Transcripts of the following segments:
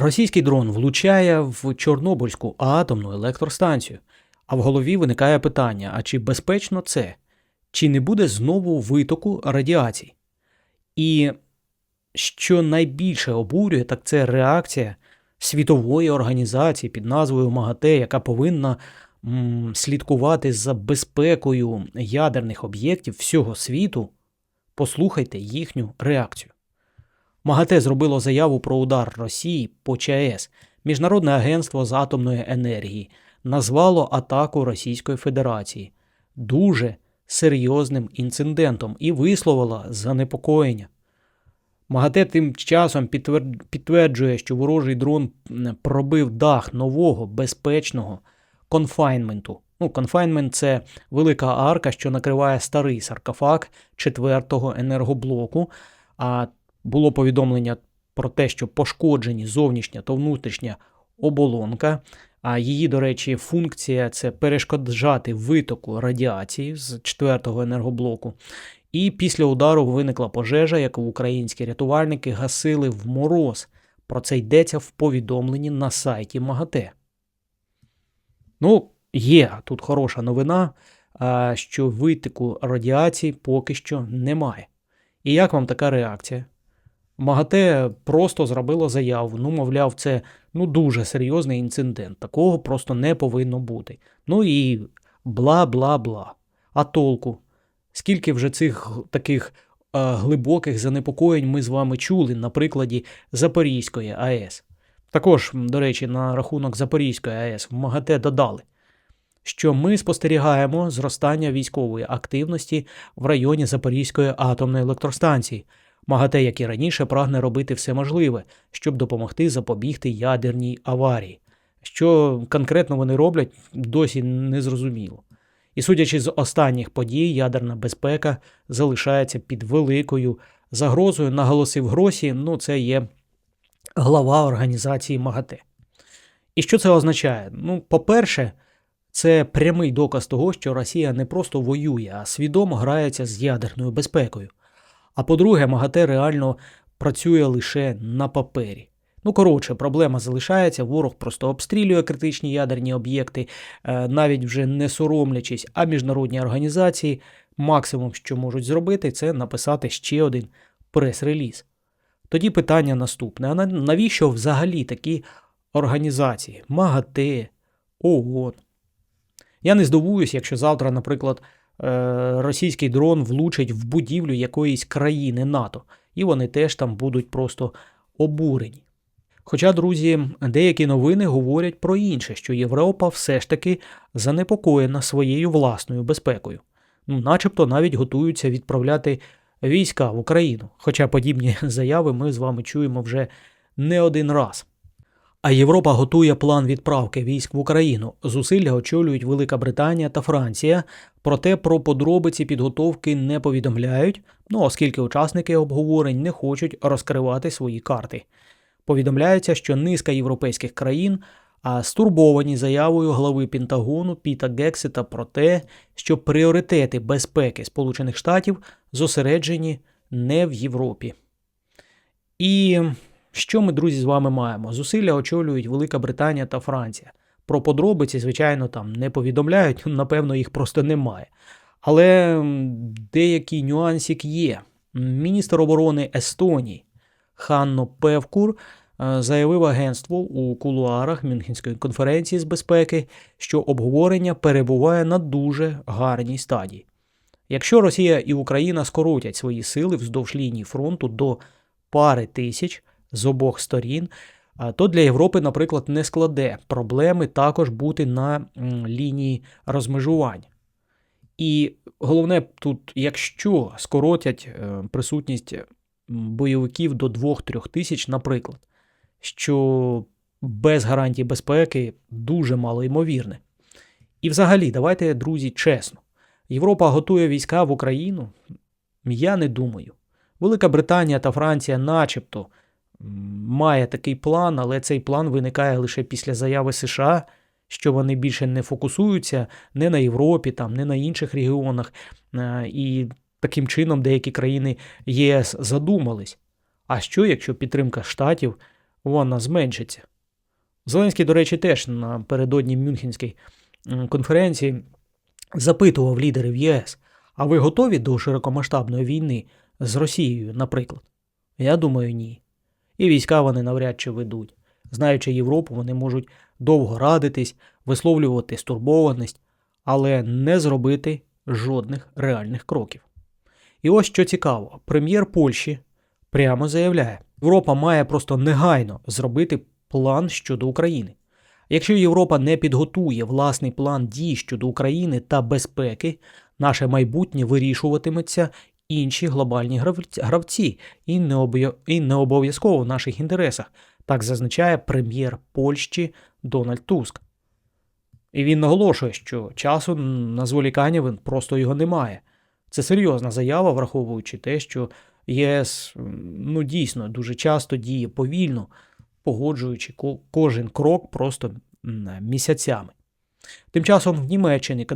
Російський дрон влучає в Чорнобильську атомну електростанцію, а в голові виникає питання: а чи безпечно це? Чи не буде знову витоку радіацій? І що найбільше обурює, так це реакція світової організації під назвою МАГАТЕ, яка повинна м, слідкувати за безпекою ядерних об'єктів всього світу. Послухайте їхню реакцію. МАГАТЕ зробило заяву про удар Росії по ЧАЕС. Міжнародне агентство з атомної енергії назвало атаку Російської Федерації дуже серйозним інцидентом і висловило занепокоєння. МАГАТЕ тим часом підтверджує, що ворожий дрон пробив дах нового безпечного конфайнменту. Ну, конфайнмент це велика арка, що накриває старий саркофаг четвертого енергоблоку. А було повідомлення про те, що пошкоджені зовнішня та внутрішня оболонка. А її, до речі, функція це перешкоджати витоку радіації з четвертого енергоблоку. І після удару виникла пожежа, яку українські рятувальники гасили в мороз. Про це йдеться в повідомленні на сайті МАГАТЕ. Ну, є тут хороша новина, що витоку радіації поки що немає. І як вам така реакція? МАГАТЕ просто зробило заяву. Ну, мовляв, це ну, дуже серйозний інцидент. Такого просто не повинно бути. Ну і бла бла бла. А толку? Скільки вже цих таких е, глибоких занепокоєнь ми з вами чули на прикладі Запорізької АЕС? Також, до речі, на рахунок Запорізької АЕС в МАГАТЕ додали, що ми спостерігаємо зростання військової активності в районі Запорізької атомної електростанції. МАГАТЕ, як і раніше, прагне робити все можливе, щоб допомогти запобігти ядерній аварії. Що конкретно вони роблять, досі не зрозуміло. І судячи з останніх подій, ядерна безпека залишається під великою загрозою, наголосив Гросі, ну це є глава організації МАГАТЕ. І що це означає? Ну, по-перше, це прямий доказ того, що Росія не просто воює, а свідомо грається з ядерною безпекою. А по-друге, МАГАТЕ реально працює лише на папері. Ну, коротше, проблема залишається, ворог просто обстрілює критичні ядерні об'єкти, е, навіть вже не соромлячись, а міжнародні організації максимум, що можуть зробити, це написати ще один прес-реліз. Тоді питання наступне: а навіщо взагалі такі організації? МАГАТЕ, ООН. Я не здивуюсь, якщо завтра, наприклад, російський дрон влучить в будівлю якоїсь країни НАТО, і вони теж там будуть просто обурені. Хоча, друзі, деякі новини говорять про інше, що Європа все ж таки занепокоєна своєю власною безпекою. Ну, начебто навіть готуються відправляти війська в Україну. Хоча подібні заяви ми з вами чуємо вже не один раз. А Європа готує план відправки військ в Україну. Зусилля очолюють Велика Британія та Франція. Проте про подробиці підготовки не повідомляють, ну оскільки учасники обговорень не хочуть розкривати свої карти. Повідомляється, що низка європейських країн а стурбовані заявою глави Пентагону Піта Гексета про те, що пріоритети безпеки Сполучених Штатів зосереджені не в Європі. І що ми, друзі, з вами маємо? Зусилля очолюють Велика Британія та Франція. Про подробиці, звичайно, там не повідомляють, напевно, їх просто немає. Але м, деякий нюансик є. Міністр оборони Естонії Ханно Певкур е, заявив агентству у кулуарах Мюнхенської конференції з безпеки, що обговорення перебуває на дуже гарній стадії. Якщо Росія і Україна скоротять свої сили вздовж лінії фронту до пари тисяч з обох сторін, то для Європи, наприклад, не складе проблеми також бути на лінії розмежування. І головне тут, якщо скоротять е, присутність бойовиків до 2-3 тисяч, наприклад, що без гарантій безпеки дуже мало ймовірне. І взагалі, давайте, друзі, чесно. Європа готує війська в Україну? Я не думаю. Велика Британія та Франція, начебто, має такий план, але цей план виникає лише після заяви США, що вони більше не фокусуються не на Європі, там, не на інших регіонах. Е, І таким чином деякі країни ЄС задумались. А що, якщо підтримка штатів вона зменшиться. Зеленський, до речі, теж напередодні Мюнхенській конференції запитував лідерів ЄС, а ви готові до широкомасштабної війни з Росією, наприклад? Я думаю, ні. І війська вони навряд чи ведуть. Знаючи Європу, вони можуть довго радитись, висловлювати стурбованість, але не зробити жодних реальних кроків. І ось що цікаво: прем'єр Польщі прямо заявляє, Європа має просто негайно зробити план щодо України. Якщо Європа не підготує власний план дій щодо України та безпеки, наше майбутнє вирішуватиметься інші глобальні гравці- і не обов'язково в наших інтересах, так зазначає прем'єр Польщі Дональд Туск. І він наголошує, що часу на зволікання він просто його немає. Це серйозна заява, враховуючи те, що ЄС ну, дійсно дуже часто діє повільно, погоджуючи кожен крок просто місяцями. Тим часом в Німеччині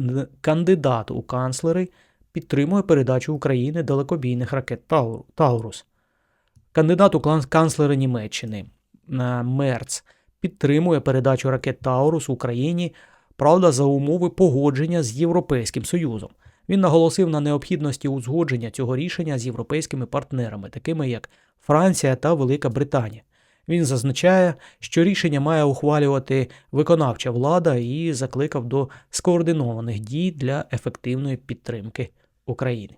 кандидат у канцлери підтримує передачу України далекобійних ракет Тау- Таурус. Кандидат у канцлери Німеччини е, Мерц підтримує передачу ракет Таурус Україні, правда, за умови погодження з Європейським Союзом. Він наголосив на необхідності узгодження цього рішення з європейськими партнерами, такими як Франція та Велика Британія. Він зазначає, що рішення має ухвалювати виконавча влада і закликав до скоординованих дій для ефективної підтримки України.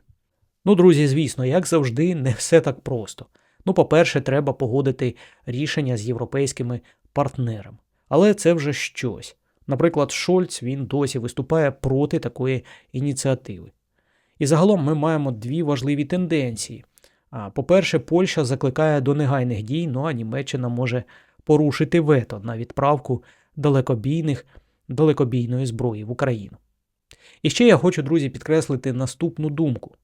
Ну, друзі, звісно, як завжди, не все так просто. Ну, по-перше, треба погодити рішення з європейськими партнерами. Але це вже щось. Наприклад, Шольц він досі виступає проти такої ініціативи. І загалом ми маємо дві важливі тенденції. По-перше, Польща закликає до негайних дій, ну а Німеччина може порушити вето на відправку далекобійних, далекобійної зброї в Україну. І ще я хочу, друзі, підкреслити наступну думку.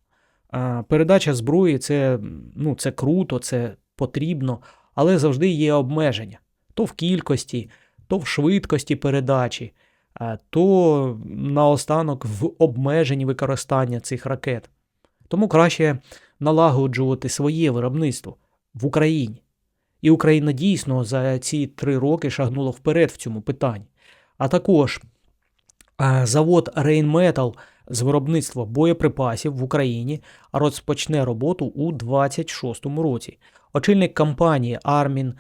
Передача зброї це, ну, це круто, це потрібно, але завжди є обмеження то в кількості, то в швидкості передачі, то наостанок в обмеженні використання цих ракет. Тому краще налагоджувати своє виробництво в Україні. І Україна дійсно за ці три роки шагнула вперед в цьому питанні. А також завод Rheinmetall з виробництва боєприпасів в Україні розпочне роботу у 2026 році. Очільник компанії Армін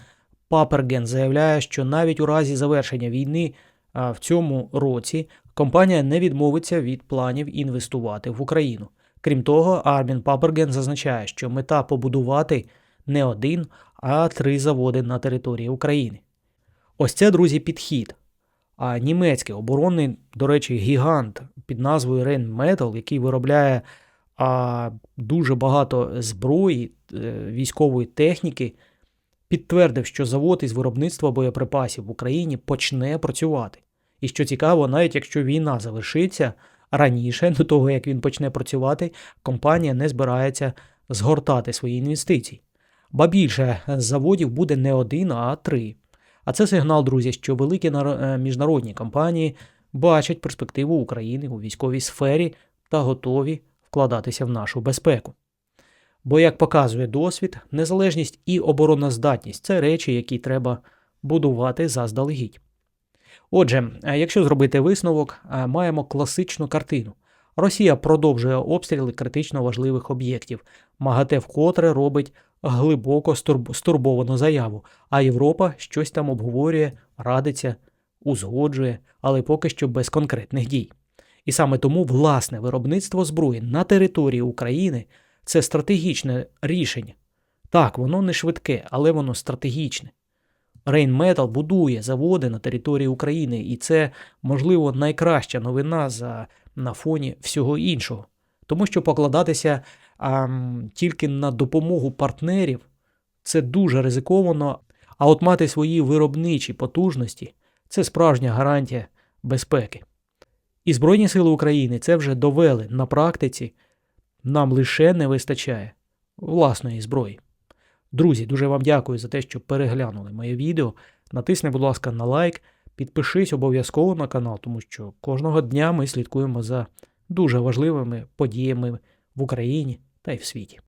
Паперген заявляє, що навіть у разі завершення війни в цьому році компанія не відмовиться від планів інвестувати в Україну. Крім того, Армін Паперген зазначає, що мета побудувати не один, а три заводи на території України. Ось це, друзі, підхід. А німецький оборонний, до речі, гігант під назвою Rheinmetall, який виробляє а, дуже багато зброї, е, військової техніки, підтвердив, що завод із виробництва боєприпасів в Україні почне працювати. І що цікаво, навіть якщо війна завершиться раніше, до того як він почне працювати, компанія не збирається згортати свої інвестиції. Ба більше заводів буде не один, а три. А це сигнал, друзі, що великі е, міжнародні компанії бачать перспективу України у військовій сфері та готові вкладатися в нашу безпеку. Бо, як показує досвід, незалежність і обороноздатність це речі, які треба будувати заздалегідь. Отже, е, якщо зробити висновок, е, маємо класичну картину. Росія продовжує обстріли критично важливих об'єктів. МАГАТЕ вкотре робить глибоко стурб- стурбовану заяву, а Європа щось там обговорює, радиться, узгоджує, але поки що без конкретних дій. І саме тому власне виробництво зброї на території України це стратегічне рішення. Так, воно не швидке, але воно стратегічне. Rheinmetall будує заводи на території України, і це, можливо, найкраща новина за, на фоні всього іншого. Тому що покладатися а, тільки на допомогу партнерів це дуже ризиковано, а от мати свої виробничі потужності це справжня гарантія безпеки. І Збройні Сили України це вже довели на практиці. Нам лише не вистачає власної зброї. Друзі, дуже вам дякую за те, що переглянули моє відео. Натисни, будь ласка, на лайк, підпишись обов'язково на канал, тому що кожного дня ми слідкуємо за дуже важливими подіями в Україні та й в світі.